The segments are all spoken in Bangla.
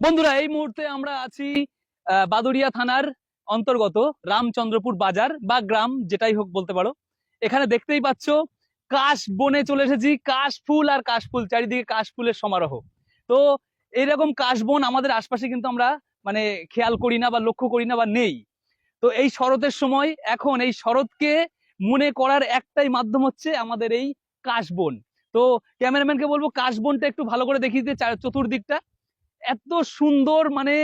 বন্ধুরা এই মুহূর্তে আমরা আছি আহ, বাদুড়িয়া থানার অন্তর্গত রামচন্দ্রপুর বাজার বা গ্রাম যেটাই হোক বলতে পারো। এখানে দেখতেই পাচ্ছ কাশ বনে চলে এসেছি। কাশ ফুল আর কাশ ফুল চারিদিকে কাশ ফুলের সমারোহ। তো এইরকম কাশ বন আমাদের আশপাশে কিন্তু আমরা মানে খেয়াল করি না বা লক্ষ্য করি না বা নেই। তো এই শরতের সময় এখন এই শরৎকে মনে করার একটাই মাধ্যম হচ্ছে আমাদের এই কাশবন তো ক্যামেরাম্যানকে বলব কাশবনটা একটু ভালো করে দেখিয়ে দিতে চতুর্দিকটা। এত সুন্দর মানে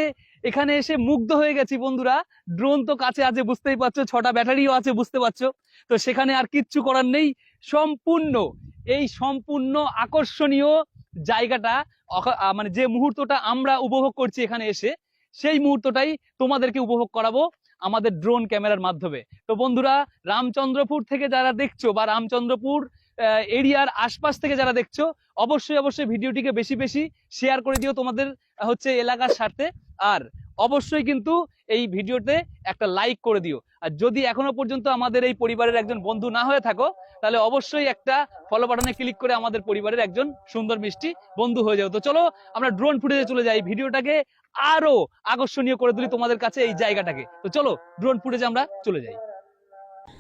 এখানে এসে মুগ্ধ হয়ে গেছি বন্ধুরা। ড্রোন তো কাছে আছে, বুঝতেই পারছ। ছটা ব্যাটারিও আছে, বুঝতে পারছ। তো সেখানে আর কিচ্ছু করার নেই। সম্পূর্ণ, এই সম্পূর্ণ আকর্ষণীয় জায়গাটা মানে যে মুহূর্তটা আমরা উপভোগ করছি এখানে এসে, সেই মুহূর্তটাই তোমাদেরকে উপভোগ করাবো আমাদের ড্রোন ক্যামেরার মাধ্যমে। তো বন্ধুরা, রামচন্দ্রপুর থেকে যারা দেখছ বা রামচন্দ্রপুর এরিয়ার আশপাশ থেকে যারা দেখছ, অবশ্যই অবশ্যই ভিডিওটিকে বেশি বেশি শেয়ার করে দিও তোমাদের হচ্ছে এলাকার স্বার্থে। আর অবশ্যই কিন্তু এই ভিডিওতে একটা লাইক করে দিও। আর যদি এখনও পর্যন্ত আমাদের এই পরিবারের একজন বন্ধু না হয়ে থাকো, তাহলে অবশ্যই একটা ফলো বাটনে ক্লিক করে আমাদের পরিবারের একজন সুন্দর মিষ্টি বন্ধু হয়ে যাও। তো চলো, আমরা ড্রোন ফুটেজে চলে যাই। ভিডিওটাকে আরও আকর্ষণীয় করে তুলি তোমাদের কাছে এই জায়গাটাকে। তো চলো ড্রোন ফুটেজে আমরা চলে যাই।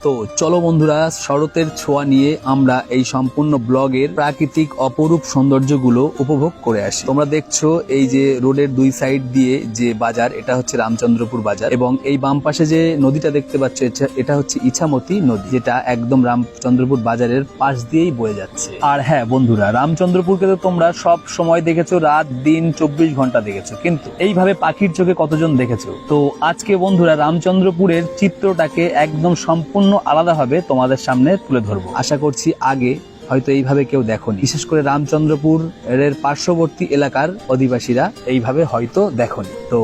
তো চলো বন্ধুরা, শরতের ছোঁয়া নিয়ে আমরা এই সম্পূর্ণ ব্লগের প্রাকৃতিক অপরূপ সৌন্দর্যগুলো উপভোগ করে আসি। তোমরা দেখছ এই যে রোডের দুই সাইড দিয়ে যে বাজার, এটা হচ্ছে রামচন্দ্রপুর বাজার এবং এই বাম পাশে যে নদীটা দেখতে পাচ্ছ এটা- হচ্ছে ইছামতি নদী, যেটা একদম রামচন্দ্রপুর বাজারের পাশ দিয়েই বয়ে যাচ্ছে। আর হ্যাঁ বন্ধুরা, রামচন্দ্রপুরকে তো তোমরা সব সময় দেখেছ, রাত, দিন, চব্বিশ ঘণ্টা দেখেছ, কিন্তু এইভাবে পাখির চোখে কতজন দেখেছ? তো আজকে বন্ধুরা, রামচন্দ্রপুরের চিত্রটাকে একদম সম্পূর্ণ আলাদাভাবে তোমাদের সামনে তুলে ধরবো। আশা করছি আগে হয়তো এইভাবে কেউ দেখোনি। বিশেষ করে রামচন্দ্রপুর এর পার্শ্ববর্তী এলাকার অধিবাসীরা এইভাবে হয়তো দেখোনি। তো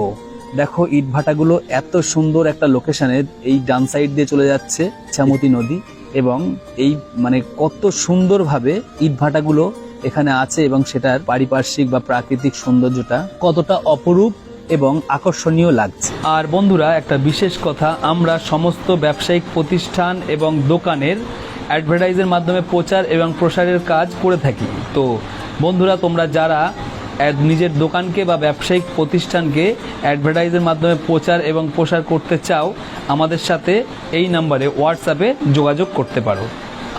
দেখো ইটভাটাগুলো এত সুন্দর একটা লোকেশনে এই ডান সাইড দিয়ে চলে যাচ্ছে চামতি নদী এবং এই মানে কত সুন্দরভাবে ইটভাটাগুলো এখানে আছে এবং সেটার পারিপার্শ্বিক বা প্রাকৃতিক সৌন্দর্যটা কতটা অপরূপ এবং আকর্ষণীয় লাগছে। আর বন্ধুরা, একটা বিশেষ কথা, আমরা সমস্ত ব্যবসায়িক প্রতিষ্ঠান এবং দোকানের অ্যাডভার্টাইজের মাধ্যমে প্রচার এবং প্রসারের কাজ করে থাকি। তো বন্ধুরা, তোমরা যারা নিজের দোকানকে বা ব্যবসায়িক প্রতিষ্ঠানকে অ্যাডভার্টাইজের মাধ্যমে প্রচার এবং প্রসার করতে চাও, আমাদের সাথে এই নাম্বারে হোয়াটসঅ্যাপে যোগাযোগ করতে পারো।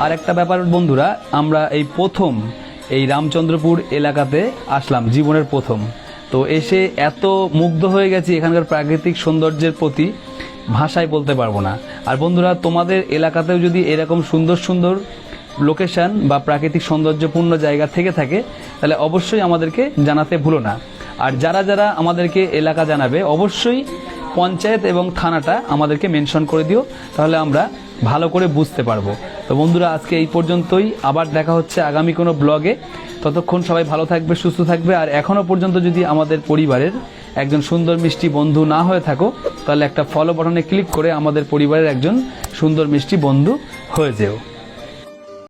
আর একটা ব্যাপার বন্ধুরা, আমরা এই প্রথম এই রামচন্দ্রপুর এলাকাতে আসলাম, জীবনের প্রথম। তো এসে এত মুগ্ধ হয়ে গেছি এখানকার প্রাকৃতিক সৌন্দর্যের প্রতি। ভাষায় বলতে পারব না। আর বন্ধুরা, তোমাদের এলাকাতেও যদি এরকম সুন্দর সুন্দর লোকেশন বা প্রাকৃতিক সৌন্দর্যপূর্ণ জায়গা থেকে থাকে, তাহলে অবশ্যই আমাদেরকে জানাতে ভুলো না। আর যারা যারা আমাদেরকে এলাকা জানাবে, অবশ্যই পঞ্চায়েত এবং থানাটা আমাদেরকে মেনশন করে দিও। তাহলে আমরা ভালো করে বুঝতে পারব। তো বন্ধুরা, আজকে এই পর্যন্তই। আবার দেখা হচ্ছে আগামী কোনো ব্লগে। ততক্ষণ সবাই ভালো থাকবে, সুস্থ থাকবে। আর এখনও পর্যন্ত যদি আমাদের পরিবারের একজন সুন্দর মিষ্টি বন্ধু না হয়ে থাকো, তাহলে একটা ফলো বাটনে ক্লিক করে আমাদের পরিবারের একজন সুন্দর মিষ্টি বন্ধু হয়ে যেও।